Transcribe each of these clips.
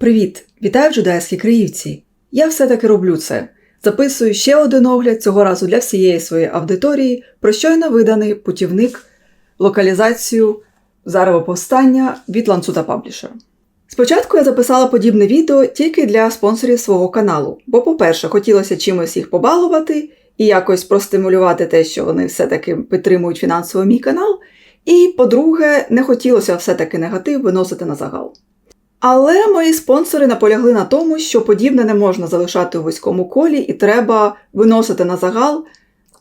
Привіт! Вітаю в Джедайській Криївці! Я все-таки роблю це. Записую ще один огляд цього разу для всієї своєї аудиторії про щойно виданий путівник локалізацію Зарево повстання від Ланцута Publisher. Спочатку я записала подібне відео тільки для спонсорів свого каналу, бо, по-перше, хотілося чимось їх побалувати і якось простимулювати те, що вони все-таки підтримують фінансово мій канал. І, по-друге, не хотілося все-таки негатив виносити на загал. Але мої спонсори наполягли на тому, що подібне не можна залишати у вузькому колі, і треба виносити на загал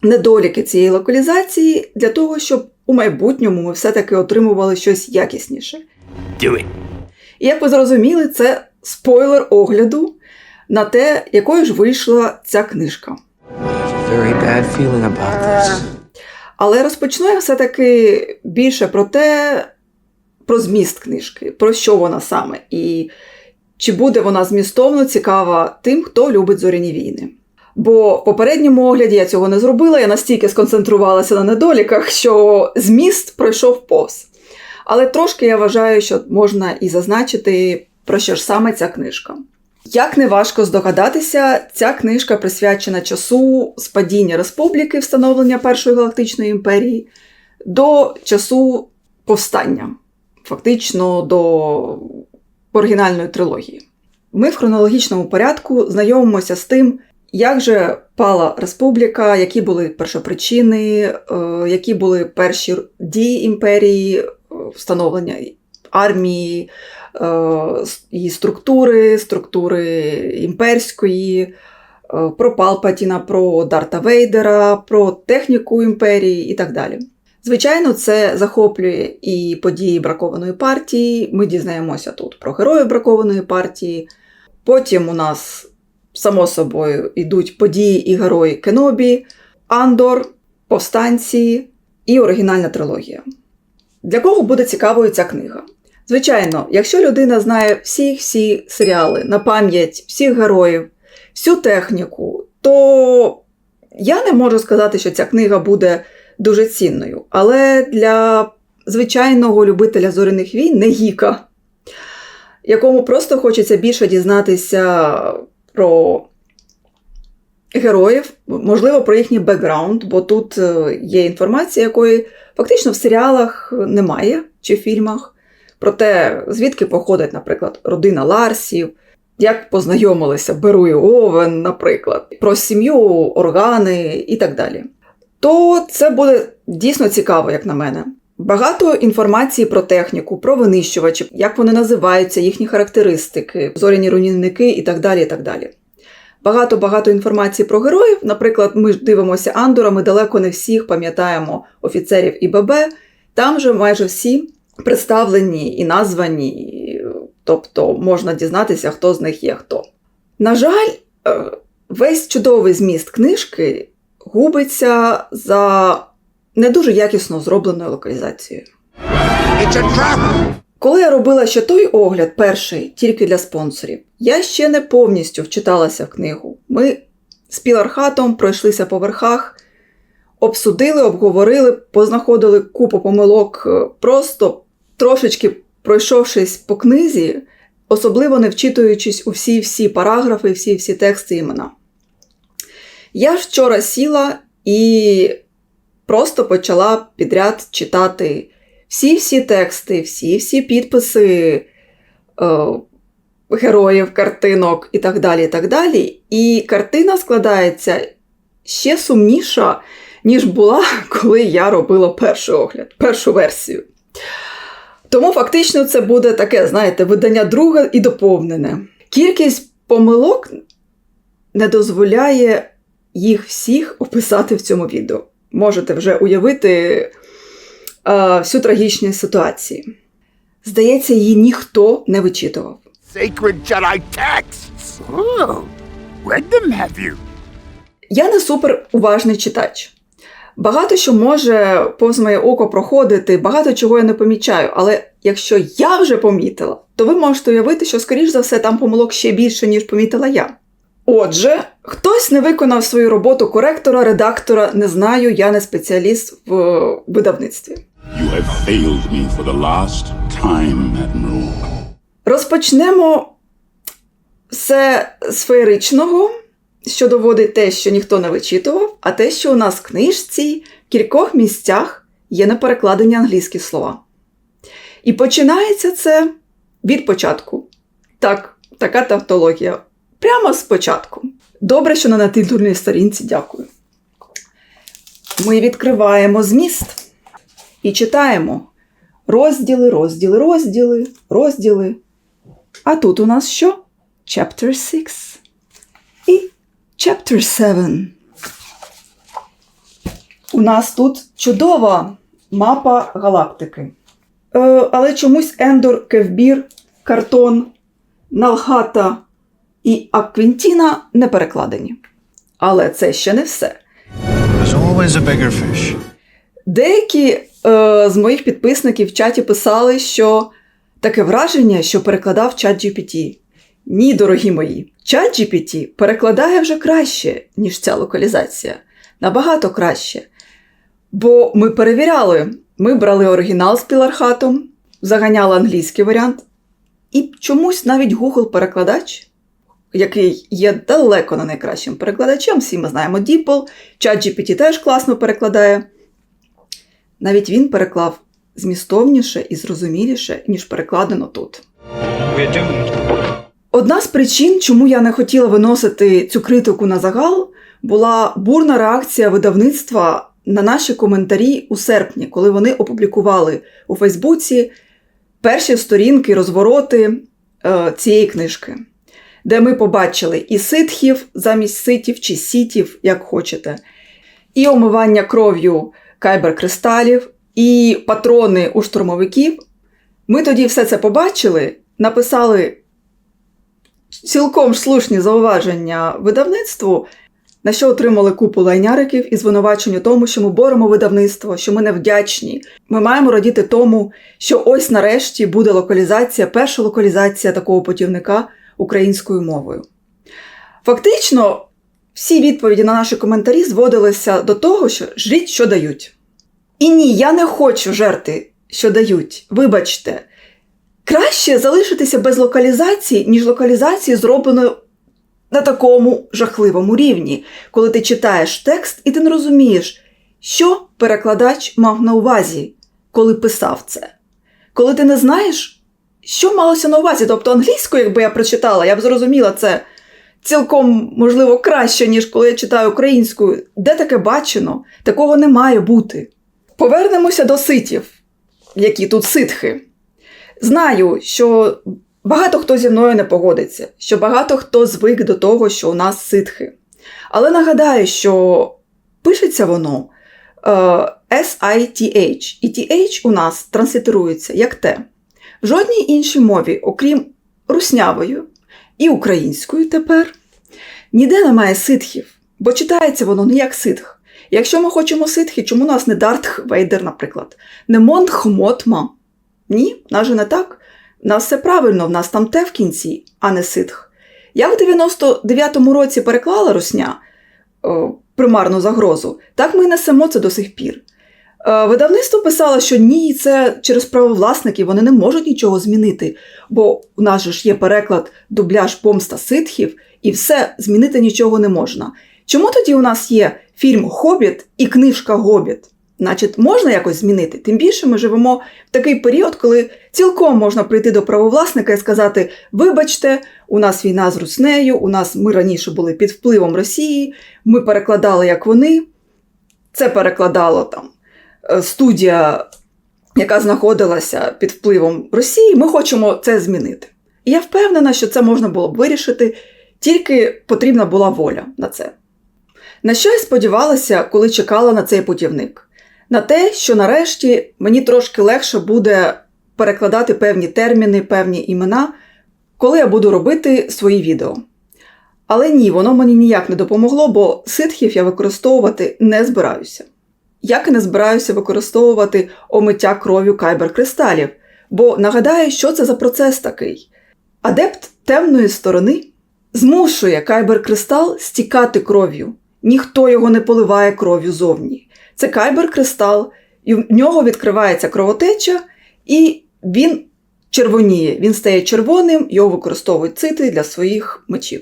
недоліки цієї локалізації для того, щоб у майбутньому ми все-таки отримували щось якісніше. Do it. І як ви зрозуміли, це спойлер огляду на те, якою ж вийшла ця книжка. Very bad feeling about this. Але розпочну я все-таки більше про те, про зміст книжки, про що вона саме, і чи буде вона змістовно цікава тим, хто любить зоряні війни. Бо в попередньому огляді я цього не зробила, я настільки сконцентрувалася на недоліках, що зміст пройшов повз. Але трошки я вважаю, що можна і зазначити, про що ж саме ця книжка. Як не важко здогадатися, ця книжка присвячена часу спадіння республіки, встановлення Першої галактичної імперії, до часу повстання, фактично до оригінальної трилогії. Ми в хронологічному порядку знайомимося з тим, як же пала республіка, які були першопричини, е, які були перші дії імперії, е, встановлення армії, е, її структури, структури імперської, про Палпатіна, про Дарта Вейдера, про техніку імперії і так далі. Звичайно, це захоплює і події бракованої партії. Ми дізнаємося тут про героїв бракованої партії. Потім у нас, само собою, йдуть події і герої Кенобі, Андор, Повстанці і оригінальна трилогія. Для кого буде цікавою ця книга? Звичайно, якщо людина знає всі всі серіали на пам'ять всіх героїв, всю техніку, то я не можу сказати, що ця книга буде дуже цінною. Але для звичайного любителя зоряних війн не гіка, якому просто хочеться більше дізнатися про героїв, можливо, про їхній бекграунд, бо тут е, є інформація, якої фактично в серіалах немає чи в фільмах. Про те, звідки походить, наприклад, родина Ларсів, як познайомилися Беру і Овен, наприклад, про сім'ю, органи і так далі. То це буде дійсно цікаво, як на мене. Багато інформації про техніку, про винищувачі, як вони називаються, їхні характеристики, зоряні руйнівники і так далі. і так далі. Багато-багато інформації про героїв. Наприклад, ми дивимося Андора, ми далеко не всіх пам'ятаємо офіцерів і ББ. Там же майже всі представлені і названі, тобто можна дізнатися, хто з них є хто. На жаль, е, весь чудовий зміст книжки губиться за не дуже якісно зробленою локалізацією. Коли я робила ще той огляд, перший, тільки для спонсорів, я ще не повністю вчиталася в книгу. Ми з пілархатом пройшлися по верхах, обсудили, обговорили, познаходили купу помилок, е, просто трошечки пройшовшись по книзі, особливо не вчитуючись у всі-всі параграфи, всі-всі тексти імена. Я вчора сіла і просто почала підряд читати всі-всі тексти, всі-всі підписи е, героїв, картинок і так далі. І так далі. І картина складається ще сумніша, ніж була, коли я робила перший огляд, першу версію. Тому фактично це буде таке, знаєте, видання друге і доповнене. Кількість помилок не дозволяє їх всіх описати в цьому відео. Можете вже уявити е, всю трагічність ситуації. Здається, її ніхто не вичитував. Sacred Jedi texts. Oh, read them, have you? Я не супер уважний читач. Багато що може повз моє око проходити, багато чого я не помічаю. Але якщо я вже помітила, то ви можете уявити, що, скоріш за все, там помилок ще більше, ніж помітила я. Отже, хтось не виконав свою роботу коректора, редактора, не знаю, я не спеціаліст в е, видавництві. You have failed me for the last time, Admiral. Розпочнемо все сферичного, що доводить те, що ніхто не вичитував, а те, що у нас в книжці в кількох місцях є неперекладені англійські слова. І починається це від початку. Так, така тавтологія. Прямо спочатку. Добре, що на натитульній сторінці дякую. Ми відкриваємо зміст і читаємо розділи, розділи, розділи, розділи. А тут у нас що? Chapter 6 і Chapter 7. У нас тут чудова мапа галактики. Е, але чомусь Ендор, Кевбір, Картон, Налхата і Аквінтіна не перекладені. Але це ще не все. A fish. Деякі е, з моїх підписників в чаті писали, що таке враження, що перекладав чат GPT. Ні, дорогі мої, чат GPT перекладає вже краще, ніж ця локалізація. Набагато краще. Бо ми перевіряли, ми брали оригінал з пілархатом, заганяли англійський варіант, і чомусь навіть Google-перекладач, який є далеко не найкращим перекладачем, всі ми знаємо DeepL, чат GPT теж класно перекладає. Навіть він переклав змістовніше і зрозуміліше, ніж перекладено тут. Одна з причин, чому я не хотіла виносити цю критику на загал, була бурна реакція видавництва на наші коментарі у серпні, коли вони опублікували у Фейсбуці перші сторінки, розвороти е, цієї книжки, де ми побачили і ситхів замість ситів чи сітів, як хочете, і омивання кров'ю кайбер-кристалів, і патрони у штурмовиків. Ми тоді все це побачили, написали цілком слушні зауваження видавництву, на що отримали купу лайняриків і звинувачень у тому, що ми боремо видавництво, що ми невдячні. Ми маємо радіти тому, що ось нарешті буде локалізація, перша локалізація такого путівника українською мовою. Фактично, всі відповіді на наші коментарі зводилися до того, що жріть, що дають. І ні, я не хочу жерти, що дають. Вибачте, краще залишитися без локалізації, ніж локалізації зробленої на такому жахливому рівні, коли ти читаєш текст і ти не розумієш, що перекладач мав на увазі, коли писав це. Коли ти не знаєш, що малося на увазі. Тобто англійською, якби я прочитала, я б зрозуміла це цілком, можливо, краще, ніж коли я читаю українською. Де таке бачено? Такого не має бути. Повернемося до ситів, які тут ситхи. Знаю, що багато хто зі мною не погодиться, що багато хто звик до того, що у нас ситхи. Але нагадаю, що пишеться воно е, S-I-T-H, і TH у нас транслітерується як те. Жодній іншій мові, окрім руснявою і українською тепер, ніде немає ситхів, бо читається воно не як ситх. Якщо ми хочемо ситхи, чому у нас не Дартх Вейдер, наприклад, не Монтх Мотма? Ні, нас же не так. В нас все правильно, в нас там те в кінці, а не ситх. Я в 99-му році переклала русня о, примарну загрозу, так ми несемо це до сих пір. Е, Видавництво писало, що ні, це через правовласників вони не можуть нічого змінити, бо у нас же ж є переклад дубляж помста ситхів, і все змінити нічого не можна. Чому тоді у нас є фільм Хобіт і книжка Гобіт? Значить, можна якось змінити. Тим більше ми живемо в такий період, коли цілком можна прийти до правовласника і сказати: вибачте, у нас війна з Руснею, у нас ми раніше були під впливом Росії, ми перекладали як вони. Це перекладало там студія, яка знаходилася під впливом Росії. Ми хочемо це змінити. І я впевнена, що це можна було б вирішити, тільки потрібна була воля на це. На що я сподівалася, коли чекала на цей путівник? На те, що нарешті мені трошки легше буде перекладати певні терміни, певні імена, коли я буду робити свої відео. Але ні, воно мені ніяк не допомогло, бо ситхів я використовувати не збираюся. Як і не збираюся використовувати омиття кров'ю кайбер-кристалів, бо нагадаю, що це за процес такий. Адепт темної сторони змушує кайбер-кристал стікати кров'ю. Ніхто його не поливає кров'ю зовні. Це кайбер-кристал, і в нього відкривається кровотеча, і він червоніє, він стає червоним, його використовують цити для своїх мечів.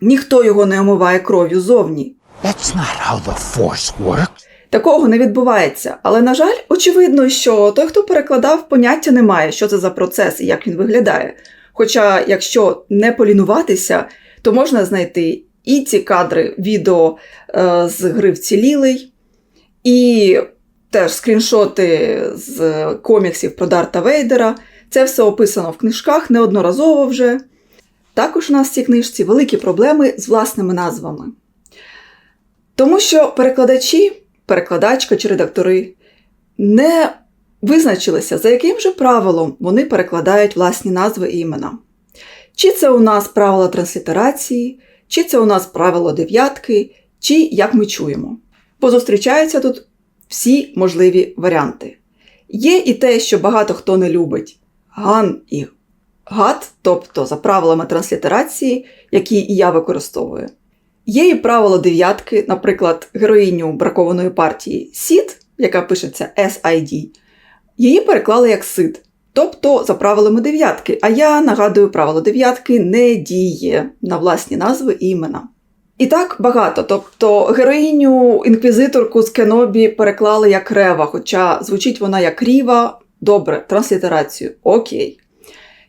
Ніхто його не омиває кров'ю зовні. That's not how the Force works. Такого не відбувається, але, на жаль, очевидно, що той, хто перекладав, поняття не має, що це за процес і як він виглядає. Хоча, якщо не полінуватися, то можна знайти і ці кадри відео е, з гри вцілілий, і теж скріншоти з коміксів про Дарта Вейдера. Це все описано в книжках неодноразово вже. Також у нас в цій книжці великі проблеми з власними назвами. Тому що перекладачі, перекладачка чи редактори не визначилися, за яким же правилом вони перекладають власні назви і імена. Чи це у нас правило транслітерації, чи це у нас правило дев'ятки, чи як ми чуємо. Бо зустрічаються тут всі можливі варіанти. Є і те, що багато хто не любить ган і гат, тобто за правилами транслітерації, які і я використовую. Є і правило дев'ятки, наприклад, героїню бракованої партії Сід, яка пишеться SID, її переклали як Сид, тобто за правилами дев'ятки. А я нагадую, правило дев'ятки не діє на власні назви і імена. І так багато. Тобто героїню інквізиторку з Кенобі переклали як Рева, хоча звучить вона як Ріва. Добре, транслітерацію. Окей.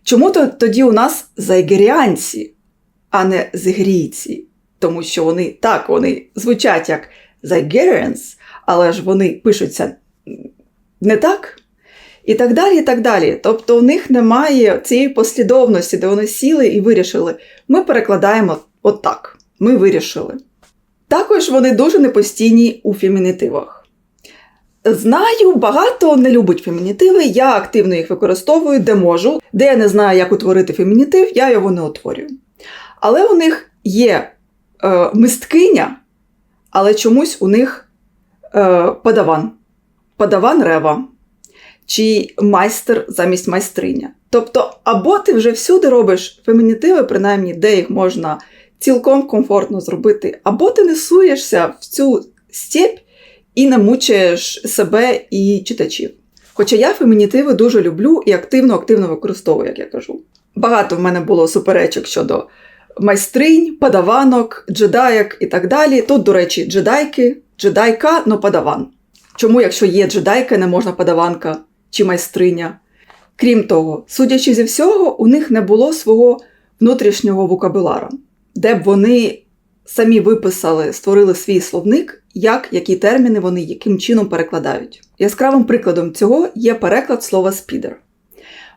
Чому то тоді у нас зайгеріанці, а не зигрійці? Тому що вони так, вони звучать як Zygerians, але ж вони пишуться не так. І так далі, і так далі. Тобто у них немає цієї послідовності, де вони сіли і вирішили, ми перекладаємо отак. Ми вирішили. Також вони дуже непостійні у фемінітивах. Знаю, багато не любить фемінітиви, я активно їх використовую, де можу, де я не знаю, як утворити фемінітив, я його не утворюю. Але у них є е, мисткиня, але чомусь у них е, падаван. Падаван рева чи майстер замість майстриня. Тобто, або ти вже всюди робиш фемінітиви, принаймні, де їх можна цілком комфортно зробити, або ти не суєшся в цю степь і не мучаєш себе і читачів. Хоча я фемінітиви дуже люблю і активно-активно використовую, як я кажу. Багато в мене було суперечок щодо майстринь, падаванок, джедаєк і так далі. Тут, до речі, джедайки, джедайка, но падаван. Чому, якщо є джедайка, не можна падаванка чи майстриня? Крім того, судячи зі всього, у них не було свого внутрішнього вокабулара, де б вони самі виписали, створили свій словник, як які терміни вони яким чином перекладають. Яскравим прикладом цього є переклад слова спідер.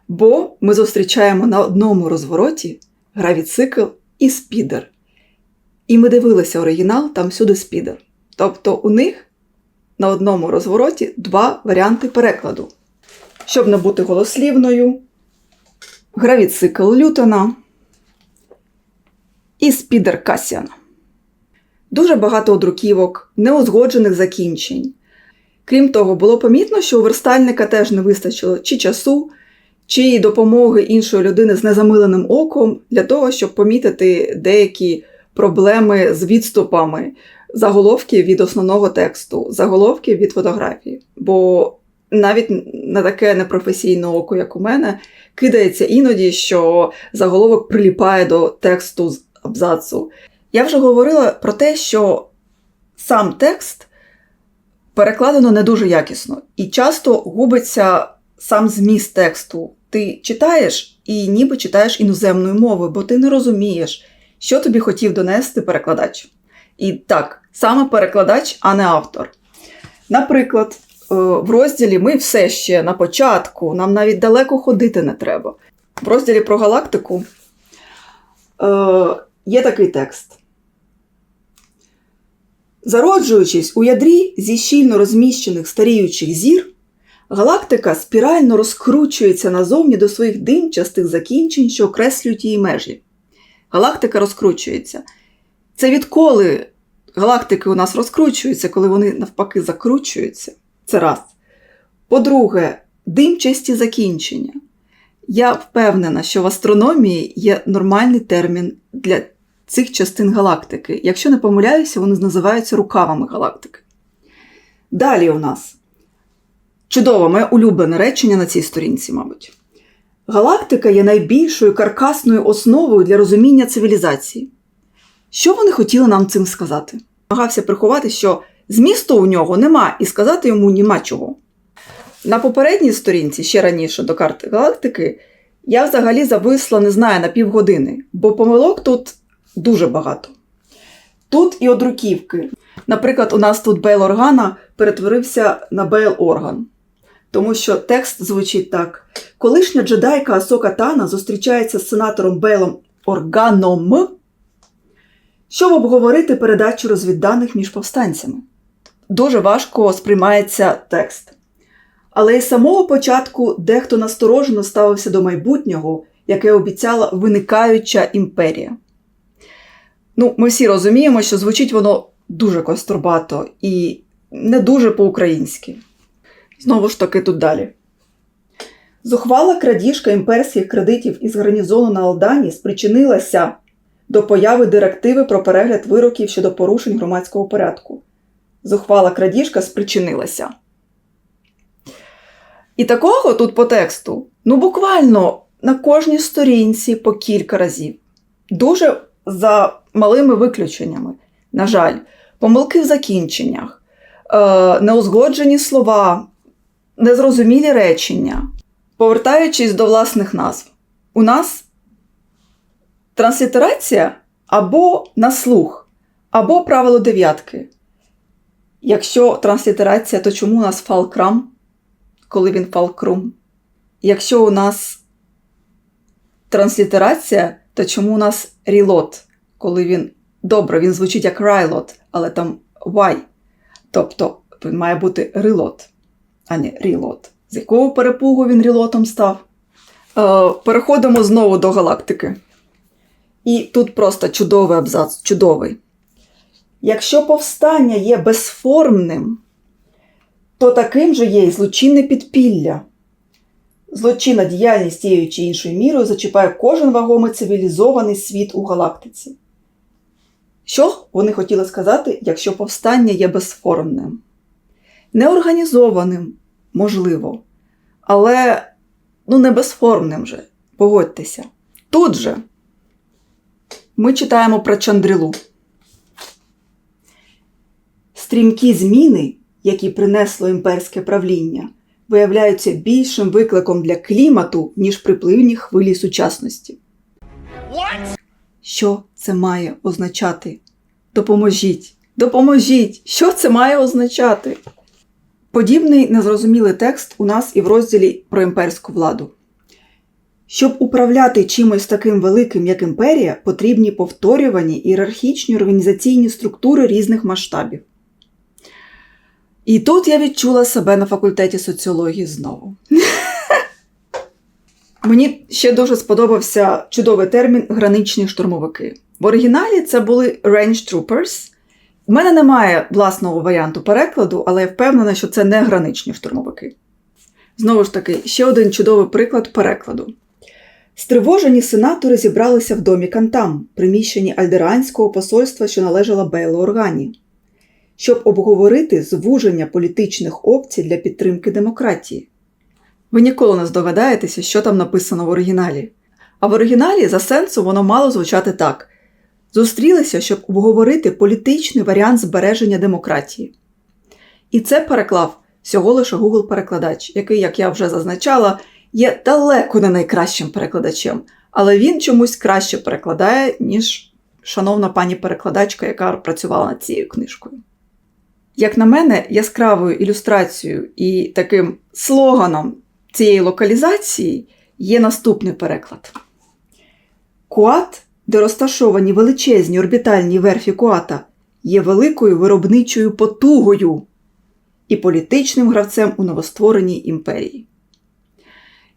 Бо ми зустрічаємо на одному розвороті гравіцикл і спідер. І ми дивилися оригінал, там всюди спідер. Тобто у них на одному розвороті два варіанти перекладу. Щоб не бути голослівною, гравіцикл Лютона і спідер Касіана. Дуже багато одруківок, неузгоджених закінчень. Крім того, було помітно, що у верстальника теж не вистачило чи часу, чи допомоги іншої людини з незамиленим оком для того, щоб помітити деякі проблеми з відступами заголовків від основного тексту, заголовків від фотографії. Бо навіть на таке непрофесійне око, як у мене, кидається іноді, що заголовок приліпає до тексту з абзацу. Я вже говорила про те, що сам текст перекладено не дуже якісно, і часто губиться сам зміст тексту. Ти читаєш і ніби читаєш іноземною мовою, бо ти не розумієш, що тобі хотів донести перекладач. І так, саме перекладач, а не автор. Наприклад, е, в розділі ми все ще на початку, нам навіть далеко ходити не треба. В розділі про галактику е, є такий текст. Зароджуючись у ядрі зі щільно розміщених старіючих зір, галактика спірально розкручується назовні до своїх димчастих закінчень, що окреслюють її межі. Галактика розкручується. Це відколи галактики у нас розкручуються, коли вони навпаки закручуються. Це раз. По-друге, димчасті закінчення. Я впевнена, що в астрономії є нормальний термін для цих частин галактики. Якщо не помиляюся, вони називаються рукавами галактики. Далі у нас чудове моє улюблене речення на цій сторінці, мабуть. Галактика є найбільшою каркасною основою для розуміння цивілізації. Що вони хотіли нам цим сказати? Намагався приховати, що змісту у нього нема, і сказати йому нема чого. На попередній сторінці, ще раніше до карти галактики, я взагалі зависла, не знаю, на півгодини, бо помилок тут дуже багато. Тут і одруківки. Наприклад, у нас тут Бейл Органа перетворився на Бейл Орган. Тому що текст звучить так: колишня джедайка Асока Тана зустрічається з сенатором Бейлом Органом, щоб обговорити передачу розвідданих між повстанцями. Дуже важко сприймається текст. Але із самого початку дехто насторожено ставився до майбутнього, яке обіцяла виникаюча імперія. Ну, ми всі розуміємо, що звучить воно дуже кострубато і не дуже по-українськи. Знову ж таки, тут далі. Зухвала крадіжка імперських кредитів із гарнізону на Алдані спричинилася до появи директиви про перегляд вироків щодо порушень громадського порядку. Зухвала крадіжка спричинилася. І такого тут по тексту, ну буквально на кожній сторінці по кілька разів. Дуже за малими виключеннями. На жаль, помилки в закінченнях, е, неузгоджені слова, незрозумілі речення. Повертаючись до власних назв, у нас транслітерація або на слух, або правило дев'ятки. Якщо транслітерація, то чому у нас фалкрам, коли він фалкрум? Якщо у нас транслітерація, то чому у нас рілот, коли він добре, він звучить як райлот, але там Y. Тобто має бути рилот, а не рілот. З якого перепугу він рілотом став? Е, переходимо знову до галактики. І тут просто чудовий абзац, чудовий. Якщо повстання є безформним, то таким же є і злочинне підпілля. Злочинна діяльність тією чи іншою мірою зачіпає кожен вагомий цивілізований світ у галактиці. Що вони хотіли сказати, якщо повстання є безформним? Неорганізованим, можливо, але ну, не безформним же, погодьтеся. Тут же ми читаємо про Чандрилу. Стрімкі зміни, які принесло імперське правління, виявляються більшим викликом для клімату, ніж припливні хвилі сучасності. Що це має означати? Допоможіть! Допоможіть! Що це має означати? Подібний незрозумілий текст у нас і в розділі про імперську владу. Щоб управляти чимось таким великим, як імперія, потрібні повторювані ієрархічні організаційні структури різних масштабів. І тут я відчула себе на факультеті соціології знову. Мені ще дуже сподобався чудовий термін граничні штурмовики. В оригіналі це були Range Troopers. У мене немає власного варіанту перекладу, але я впевнена, що це не граничні штурмовики. Знову ж таки, ще один чудовий приклад перекладу. Стривожені сенатори зібралися в домі Кантам, приміщенні альдеранського посольства, що належало Бейлу Органі, щоб обговорити звуження політичних опцій для підтримки демократії. Ви ніколи не здогадаєтеся, що там написано в оригіналі. А в оригіналі за сенсу воно мало звучати так: зустрілися, щоб обговорити політичний варіант збереження демократії. І це переклав всього лише Google-перекладач, який, як я вже зазначала, є далеко не найкращим перекладачем, але він чомусь краще перекладає, ніж шановна пані перекладачка, яка працювала над цією книжкою. Як на мене, яскравою ілюстрацією і таким слоганом цієї локалізації є наступний переклад. Куат, де розташовані величезні орбітальні верфі Куата, є великою виробничою потугою і політичним гравцем у новоствореній імперії.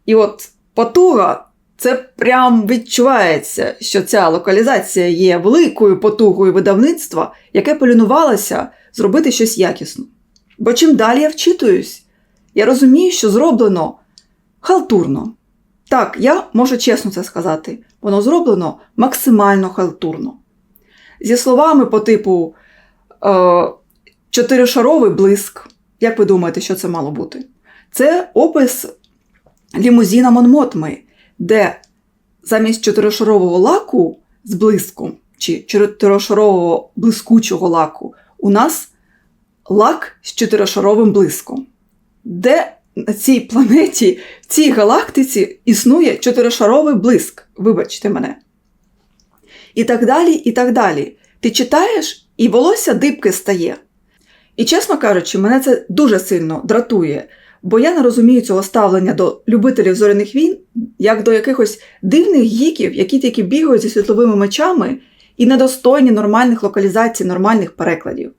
І от потуга це прям відчувається, що ця локалізація є великою потугою видавництва, яке полінувалося зробити щось якісно. Бо чим далі я вчитуюсь, я розумію, що зроблено халтурно. Так, я можу чесно це сказати, воно зроблено максимально халтурно. Зі словами по типу е, чотиришаровий блиск. Як ви думаєте, що це мало бути? Це опис лімузіна Монмотми, де замість чотирошарового лаку з блиском чи чотирошарового блискучого лаку у нас лак з чотирошаровим блиском. Де на цій планеті, в цій галактиці існує чотирошаровий блиск, вибачте мене. І так далі, і так далі. Ти читаєш, і волосся дибки стає. І чесно кажучи, мене це дуже сильно дратує, бо я не розумію цього ставлення до любителів зоряних війн як до якихось дивних гіків, які тільки бігають зі світловими мечами і недостойні нормальних локалізацій, нормальних перекладів.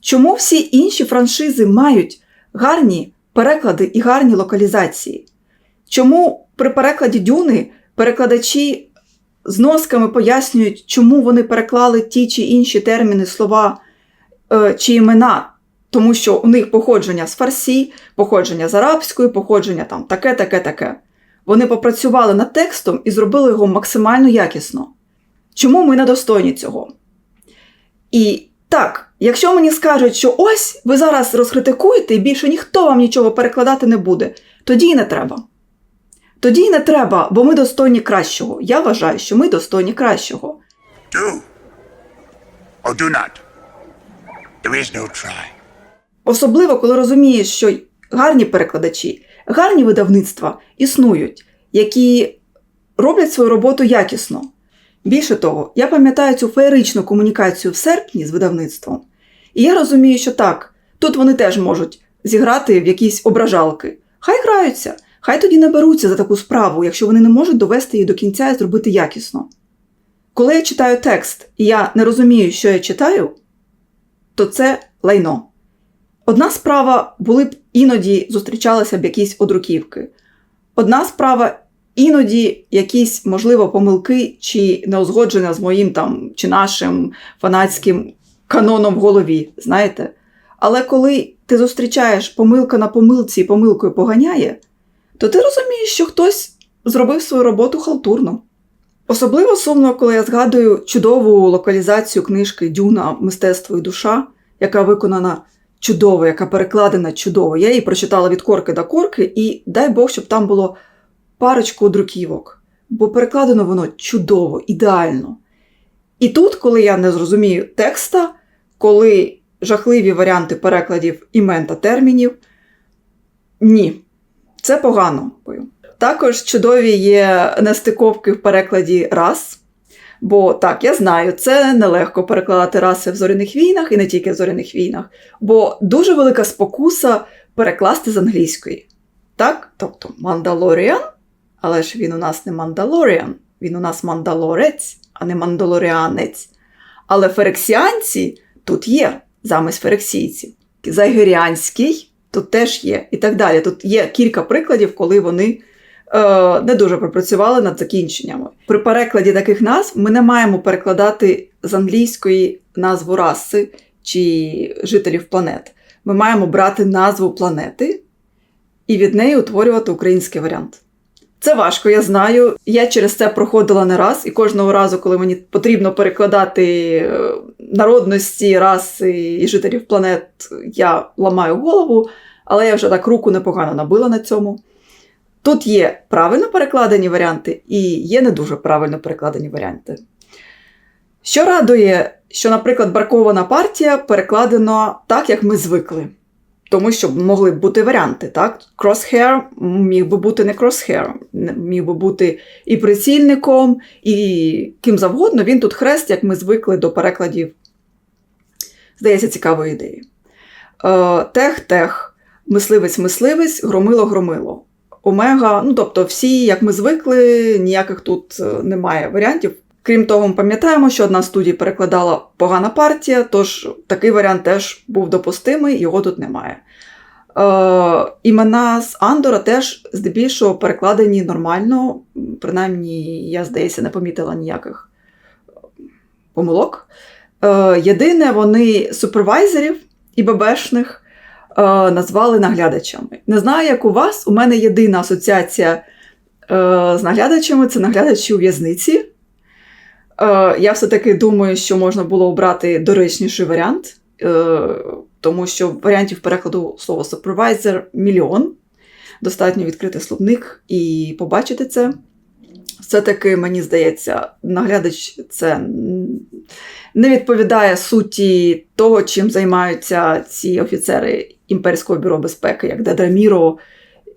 Чому всі інші франшизи мають гарні переклади і гарні локалізації? Чому при перекладі Дюни перекладачі з носками пояснюють, чому вони переклали ті чи інші терміни, слова е, чи імена? Тому що у них походження з фарсі, походження з арабської, походження там таке, таке, таке. Вони попрацювали над текстом і зробили його максимально якісно. Чому ми недостойні цього? І так, якщо мені скажуть, що ось ви зараз розкритикуєте і більше ніхто вам нічого перекладати не буде, тоді й не треба. Тоді й не треба, бо ми достойні кращого. Я вважаю, що ми достойні кращого. Do. Or do not. There is no try. Особливо, коли розумієш, що гарні перекладачі, гарні видавництва існують, які роблять свою роботу якісно. Більше того, я пам'ятаю цю феєричну комунікацію в серпні з видавництвом, і я розумію, що так, тут вони теж можуть зіграти в якісь ображалки. Хай граються, хай тоді не беруться за таку справу, якщо вони не можуть довести її до кінця і зробити якісно. Коли я читаю текст і я не розумію, що я читаю, то це лайно. Одна справа були б іноді зустрічалися б якісь одруківки. Одна справа іноді якісь, можливо, помилки чи неузгодження з моїм там чи нашим фанатським каноном в голові, знаєте. Але коли ти зустрічаєш помилка на помилці і помилкою поганяє, то ти розумієш, що хтось зробив свою роботу халтурно. Особливо сумно, коли я згадую чудову локалізацію книжки Дюна Мистецтво і душа, яка виконана чудово, яка перекладена чудово. Я її прочитала від корки до корки, і дай Бог, щоб там було парочку друківок, бо перекладено воно чудово, ідеально. І тут, коли я не зрозумію текста, коли жахливі варіанти перекладів імен та термінів, ні, це погано. Також чудові є нестиковки в перекладі раз. Бо так, я знаю, це нелегко перекладати раси в зоряних війнах і не тільки в зоряних війнах, бо дуже велика спокуса перекласти з англійської. Так? Тобто Мандалоріан, але ж він у нас не Мандалоріан, він у нас мандалорець, а не мандалоріанець. Але ферексіанці тут є замість ферексійців. Зайгеріанський тут теж є, і так далі. Тут є кілька прикладів, коли вони е, не дуже пропрацювали над закінченнями. При перекладі таких назв ми не маємо перекладати з англійської назву раси чи жителів планет. Ми маємо брати назву планети і від неї утворювати український варіант. Це важко, я знаю. Я через це проходила не раз, і кожного разу, коли мені потрібно перекладати е, народності, раси і жителів планет, я ламаю голову, але я вже так руку непогано набила на цьому. Тут є правильно перекладені варіанти і є не дуже правильно перекладені варіанти. Що радує, що, наприклад, баркована партія перекладена так, як ми звикли. Тому що могли б бути варіанти, так? Crosshair міг би бути не crosshair, міг би бути і прицільником, і ким завгодно. Він тут хрест, як ми звикли до перекладів. Здається, цікавої ідеї. Тех-тех, мисливець-мисливець, громило-громило. Омега, ну тобто всі, як ми звикли, ніяких тут е, немає варіантів. Крім того, ми пам'ятаємо, що одна студія перекладала погана партія, тож такий варіант теж був допустимий, його тут немає. Е, імена з Андора теж здебільшого перекладені нормально, принаймні, я, здається, не помітила ніяких помилок. Е, єдине, вони супервайзерів і ББшних е, назвали наглядачами. Не знаю, як у вас, у мене єдина асоціація е, з наглядачами це наглядачі у в'язниці. Е, я все-таки думаю, що можна було обрати доречніший варіант, е, тому що варіантів перекладу слова супервайзер мільйон. достатньо відкрити словник і побачити це. Все-таки, мені здається, наглядач це не відповідає суті того, чим займаються ці офіцери Імперського бюро безпеки, як Дедраміро,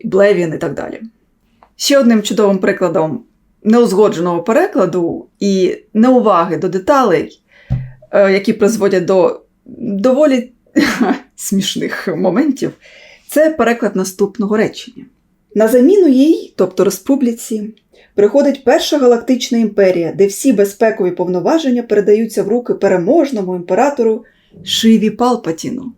Блевін і так далі. Ще одним чудовим прикладом неузгодженого перекладу і неуваги до деталей, е, які призводять до доволі смішних моментів, це переклад наступного речення. На заміну їй, тобто республіці, приходить перша галактична імперія, де всі безпекові повноваження передаються в руки переможному імператору Шиві Палпатіну.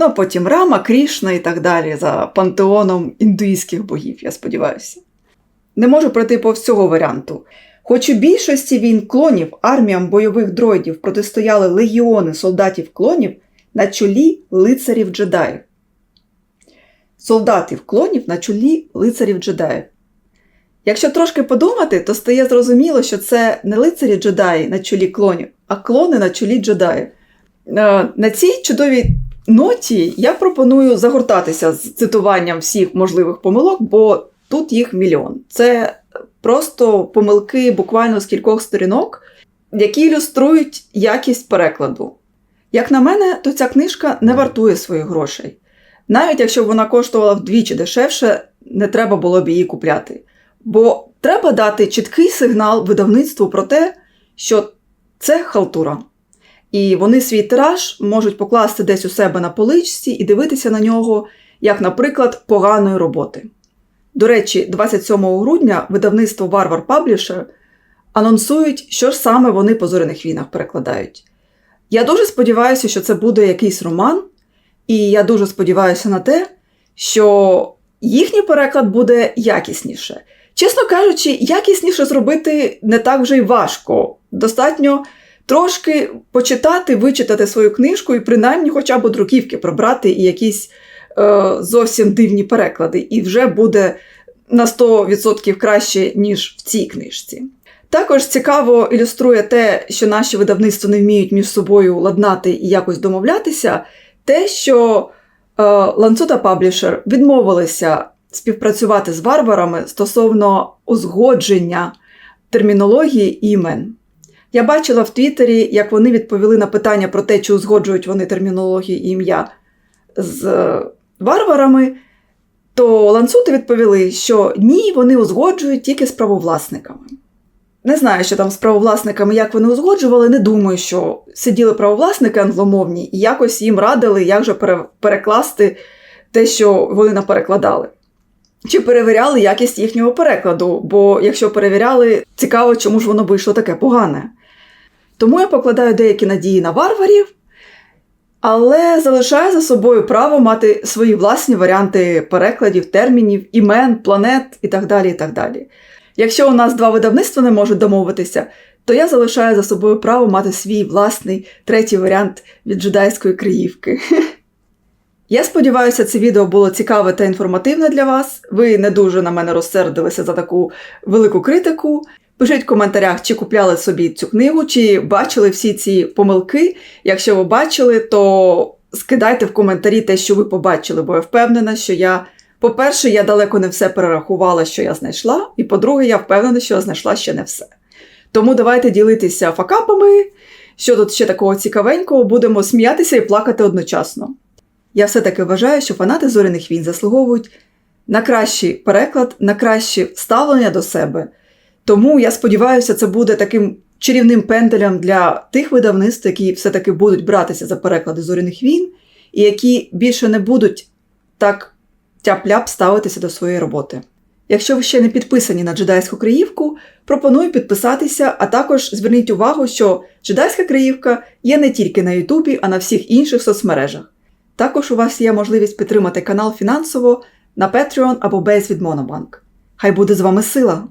Ну, а потім Рама, Крішна і так далі за пантеоном індуїзьких богів, я сподіваюся. Не можу пройти повз цього варіанту. Хоч у більшості війн клонів арміям бойових дроїдів протистояли легіони солдатів клонів на чолі лицарів джедаїв. Солдатів клонів на чолі лицарів джедаїв. Якщо трошки подумати, то стає зрозуміло, що це не лицарі джедаї на чолі клонів, а клони на чолі джедаїв. Е, На цій чудовій ноті я пропоную загортатися з цитуванням всіх можливих помилок, бо тут їх мільйон. Це просто помилки буквально з кількох сторінок, які ілюструють якість перекладу. Як на мене, то ця книжка не вартує своїх грошей. Навіть якщо б вона коштувала вдвічі дешевше, не треба було б її купляти. Бо треба дати чіткий сигнал видавництву про те, що це халтура. І вони свій тираж можуть покласти десь у себе на поличці і дивитися на нього, як, наприклад, поганої роботи. До речі, 27 грудня видавництво Варвар Publisher анонсують, що ж саме вони по зоряних війнах перекладають. Я дуже сподіваюся, що це буде якийсь роман, і я дуже сподіваюся на те, що їхній переклад буде якісніше. Чесно кажучи, якісніше зробити не так вже й важко. Достатньо трошки почитати, вичитати свою книжку і принаймні хоча б друківки пробрати і якісь е, зовсім дивні переклади, і вже буде на 100% краще, ніж в цій книжці. Також цікаво ілюструє те, що наші видавництва не вміють між собою ладнати і якось домовлятися, те, що е, Ланцута Publisher відмовилися співпрацювати з варварами стосовно узгодження термінології імен. Я бачила в Твіттері, як вони відповіли на питання про те, чи узгоджують вони термінологію і ім'я з е, варварами, то ланцути відповіли, що ні, вони узгоджують тільки з правовласниками. Не знаю, що там з правовласниками, як вони узгоджували, не думаю, що сиділи правовласники англомовні і якось їм радили, як же перекласти те, що вони наперекладали. Чи перевіряли якість їхнього перекладу, бо якщо перевіряли, цікаво, чому ж воно вийшло таке погане. Тому я покладаю деякі надії на варварів, але залишаю за собою право мати свої власні варіанти перекладів, термінів, імен, планет і так далі. і так далі. Якщо у нас два видавництва не можуть домовитися, то я залишаю за собою право мати свій власний третій варіант від джедайської криївки. Я сподіваюся, це відео було цікаве та інформативне для вас. Ви не дуже на мене розсердилися за таку велику критику. Пишіть в коментарях, чи купляли собі цю книгу, чи бачили всі ці помилки. Якщо ви бачили, то скидайте в коментарі те, що ви побачили, бо я впевнена, що я, по-перше, я далеко не все перерахувала, що я знайшла, і по-друге, я впевнена, що я знайшла ще не все. Тому давайте ділитися факапами. Що тут ще такого цікавенького, будемо сміятися і плакати одночасно. Я все-таки вважаю, що фанати зоряних війн заслуговують на кращий переклад, на краще ставлення до себе. Тому я сподіваюся, це буде таким чарівним пенделем для тих видавництв, які все-таки будуть братися за переклади зоряних війн, і які більше не будуть так тяп-ляп ставитися до своєї роботи. Якщо ви ще не підписані на джедайську криївку, пропоную підписатися, а також зверніть увагу, що джедайська криївка є не тільки на Ютубі, а на всіх інших соцмережах. Також у вас є можливість підтримати канал фінансово на Patreon або Base від Monobank. Хай буде з вами сила!